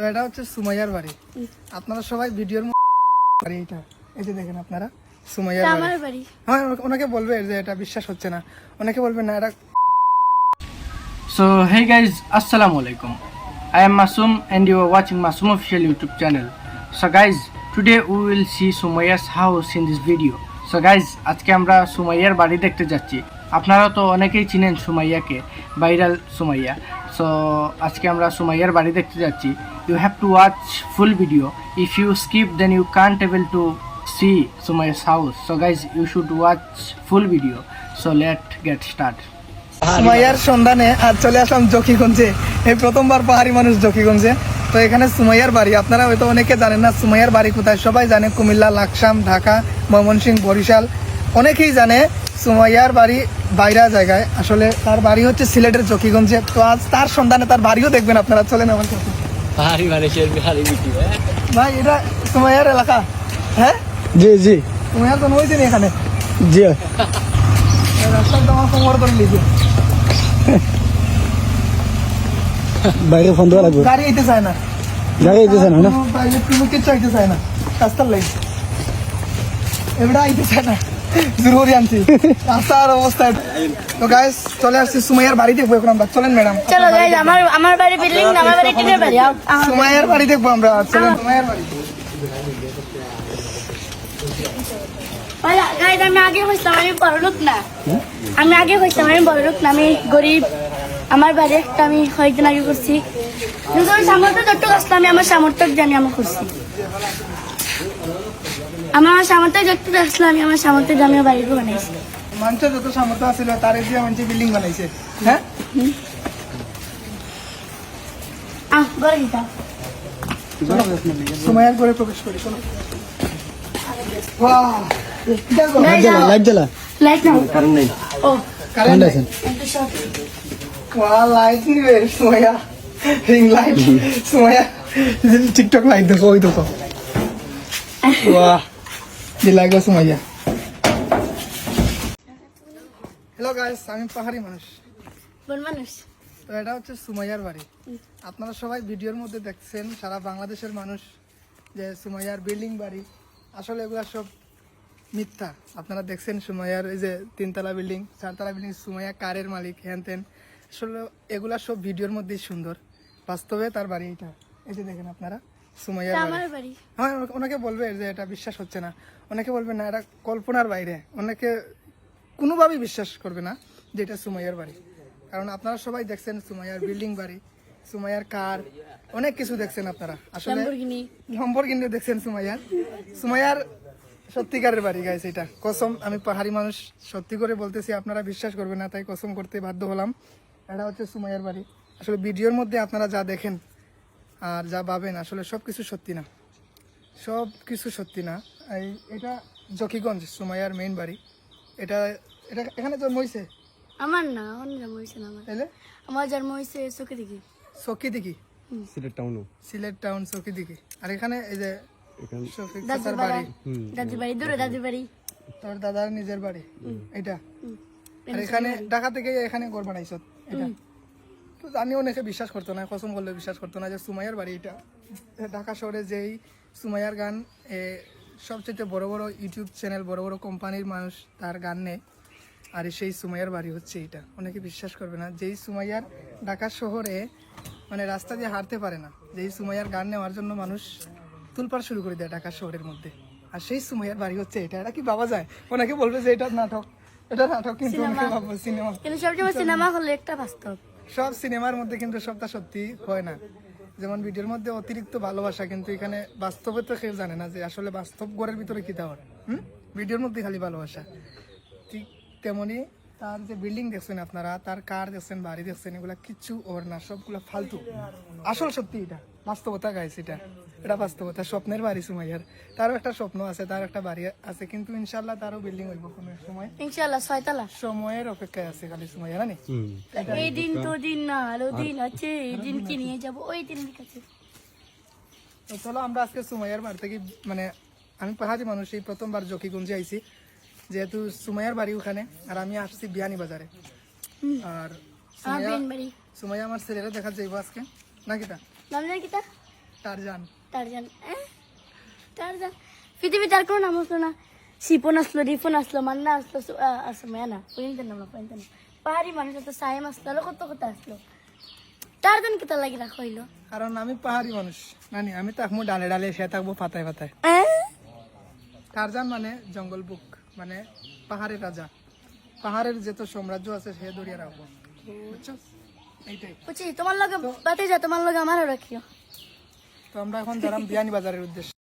তো এটা হচ্ছে সুমাইয়ার বাড়ি। আপনারা সবাই ভিডিওর মধ্যে এইটা এই যে দেখেন আপনারা সুমাইয়ার বাড়ি। হ্যাঁ ওনাকে বলবে যে এটা বিশ্বাস হচ্ছে না। ওনাকে বলবে না এটা সো হে গাইজ আসসালামু আলাইকুম। I am Masum and you are watching Masum official YouTube channel so guys today we will see Sumaiya's house in this video so guys আজকে আমরা সুমাইয়ার বাড়ি দেখতে যাচ্ছি। আপনারা তো অনেকেই চিনেন সুমাইয়াকে ভাইরাল সুমাইয়া। সো আজকে আমরা সুমাইয়ার বাড়ি দেখতে যাচ্ছি। You have to watch full video if you skip then you can't able to see Sumaiya's house so guys you should watch full video so let get start সুমাইয়ার সন্ধানে আজ চলে আসলাম জকিগঞ্জে। এই প্রথমবার পাহাড়ি মানুষ জকিগঞ্জে। তো এখানে সুমাইয়ার বাড়ি। আপনারা হয়তো অনেকে জানেন না সুমাইয়ার বাড়ি কোথায়। সবাই জানে কুমিল্লা, লাকসাম, ঢাকা, ময়মনসিংহ, বরিশাল। অনেকেই জানে সুমাইয়ার বাড়ি বাইরা জায়গায়। আসলে তার বাড়ি হচ্ছে সিলেটের জকিগঞ্জে তো আজ তার সন্ধানে তার বাড়িও দেখবেন আপনারা। চলেন আমার পাহাড়ি মানুষের বিহারি বিক্রি ভাই এটা সুমাইয়ার এলাকা। হ্যাঁ? জি জি। সুমাইয়ার জন্ম হয়েছে এখানে। জি। রাস্তায় তো আমার কোমর ধরে লিখে বাইরে ফোন দেওয়া লাগবে। গাড়ি আইতে চায় না। গাড়ি দিতেছে না না? প্রাইভেট কোনো কিছু আইতে চায় না। রাস্তার লাইন এবারে আইতে চায় না। জরুরি আনছি রাস্তার অবস্থা। তো গাইস চলে আসছি সুমাইয়ার বাড়ি দেখব এখন আমরা। চলেন ম্যাডাম চলো গাইজ আমার আমার বাড়ি বিল্ডিং আমার বাড়ি টিনের বাড়ি। আম- সুমাইয়ার বাড়ি দেখব আমরা। চলেন সুমাইয়ার বাড়ি। আমি আগে হইতাম আমি বড় লোক না। আমি আগে হইতাম আমি বড় লোক না আমি গরিব। আমার বাড়ি একটা আমি কয়েকদিন আগে করছি। কিন্তু আমি সামর্থ্য যতটুকু আসলে আমি আমার সামর্থ্য জানি আমি করছি। আমার সামর্থ্য যতটুকু আসলে আমি আমার সামর্থ্য দিয়ে আমি আমার বানাইছি। মানুষের যত সামর্থ্য আছিল তার দিয়ে মানুষ বিল্ডিং বানাইছে। হ্যাঁ? আহ গড়ে দিতাম সুমাইয়ার ঘরে প্রবেশ করি চলো। লাইট জ্বালা লাইট ওয়া নিবে রিং টিকটক লাইট দেখো ওই দেখো। বাহ। দি লাগল সুমাইয়া হ্যালো গাইস আমি পাহাড়ি মানুষ। কোন মানুষ। তো এটা হচ্ছে সুমাইয়ার বাড়ি। আপনারা সবাই ভিডিওর মধ্যে দেখছেন সারা বাংলাদেশের মানুষ যে সুমাইয়ার বিল্ডিং বাড়ি। আসলে এগুলো সব মিথ্যা। আপনারা দেখছেন সুমাইয়ার এই যে তিনতলা বিল্ডিং চারতলা বিল্ডিং সুমাইয়া কারের মালিক হ্যান ত্যান। আসলে এগুলা সব ভিডিওর মধ্যেই সুন্দর। বাস্তবে তার বাড়ি এটা। এই যে দেখেন আপনারা। সুমাইয়ার বাড়ি। হ্যাঁ ওনাকে বলবে যে এটা বিশ্বাস হচ্ছে না। অনেকে বলবে না এটা কল্পনার বাইরে। অনেকে কোনোভাবেই বিশ্বাস করবে না যে এটা সুমাইয়ার বাড়ি। কারণ আপনারা সবাই দেখছেন সুমাইয়ার বিল্ডিং বাড়ি সুমাইয়ার কার অনেক কিছু দেখছেন আপনারা। আসলে কিন্তু দেখছেন সুমাইয়ার। সুমাইয়ার সত্যিকারের বাড়ি গাইছে এটা। কসম আমি পাহাড়ি মানুষ সত্যি করে বলতেছি আপনারা বিশ্বাস করবেন না তাই কসম করতে বাধ্য হলাম। এটা হচ্ছে সুমাইয়ার বাড়ি। আসলে ভিডিওর মধ্যে আপনারা যা দেখেন আর যা ভাবেন আসলে সব কিছু সত্যি না। সব কিছু সত্যি না। এই এটা জকিগঞ্জ সুমাইয়ার মেইন বাড়ি। এটা এটা এখানে জন্ম হয়েছে আমার না আমার জন্ম হয়েছে না আমার। তাইলে? আমার জন্ম হয়েছে চোখে দেখি চকি দিঘি? সিলেট টাউনও সিলেট টাউন চকি দিঘি। আর এখানে এই যে দাদুর বাড়ি। দাদুর বাড়ি দূরে দাদুর বাড়ি। তোর দাদার নিজের বাড়ি। এটা। আর এখানে ঢাকা থেকে এখানে ঘর বানাইছ। এটা। তো জানি অনেকে বিশ্বাস করতো না কসম করলে বিশ্বাস করতো না যে সুমাইয়ার বাড়ি এটা। ঢাকা শহরে যেই সুমাইয়ার গান সবচেয়ে বড় বড় ইউটিউব চ্যানেল বড় বড় কোম্পানির মানুষ তার গান নেয় আর সেই সুমাইয়ার বাড়ি হচ্ছে এটা। অনেকে বিশ্বাস করবে না যেই সুমাইয়ার ঢাকা শহরে মানে রাস্তা দিয়ে হারতে পারে না যেই সুমাইয়ার গান নেওয়ার জন্য মানুষ তুলপার শুরু করে দেয় ঢাকা শহরের মধ্যে। আর সেই সুমাইয়ার বাড়ি হচ্ছে এটা এটা কি বাবা যায়? অনেকে বলবে যে এটা নাটক এটা নাটক কিন্তু সিনেমা। কিন্তু সিনেমা হলে একটা বাস্তব। সব সিনেমার মধ্যে কিন্তু সবটা সত্যি হয় না। যেমন ভিডিওর মধ্যে অতিরিক্ত ভালোবাসা, কিন্তু এখানে বাস্তবে তো কেউ জানে না যে আসলে বাস্তব গড়ের ভিতরে কি দেওয়ার হুম? ভিডিওর মধ্যে খালি ভালোবাসা। ঠিক তেমনি তার যে বিল্ডিং দেখছেন আপনারা তার কার দেখছেন বাড়ি দেখছেন এগুলা কিচ্ছু ওর না সবগুলা ফালতু। আসল সত্যি এটা বাস্তবতা গাইছে এটা। এটা বাস্তবতা স্বপ্নের বাড়ি সুমাইয়ার। তারও একটা স্বপ্ন আছে তার একটা বাড়ি আছে কিন্তু ইনশাল্লাহ তারও বিল্ডিং হইব কোনো সময়। ইনশাল্লাহ ছয়তলা। সময়ের অপেক্ষায় আছে খালি সুমাইয়া জানি এই দিন তো দিন না আরও দিন আছে এই দিন কি নিয়ে যাব ওই দিন কাছে। তো চলো আমরা আজকে সুমাইয়ার বাড়ি থেকে মানে আমি পাহাড়ি মানুষ এই প্রথমবার জকিগঞ্জে আইছি। যেহেতু সুমাইয়ার বাড়ি ওখানে আর আমি আসছি বিয়ানি বাজারে। আর সুমাইয়া সুমাইয়া আমার ছেলেরা দেখা যাইব আজকে। নাকি তা? নাম জানি কিতা টারজান টারজান টারজান পৃথিবীতে আর কোনো নাম আসলো না। শিপন আসলো রিফন আসলো মান্না আসলো সু- আহ, আসলো মেয়ানা পরিণতের নাম না নাম পাহাড়ি মানুষ আসলো সাইম আসলো আরও কত কত আসলো। টারজান কেতা লাগি রাখা হইল? কারণ আমি পাহাড়ি মানুষ। নানি আমি থাকব ডালে ডালে সে থাকব পাতায় পাতায় টারজান মানে জঙ্গল বুক। মানে পাহাড়ের রাজা। পাহাড়ের যত সাম্রাজ্য আছে সে দরিয়া রাখব বুঝছ? এইটাই। বুঝছি তোমার লগে বাতে যা তোমার লগে আমারও রাখিও। তো আমরা এখন যারাম বিয়ানি বাজারের উদ্দেশ্যে।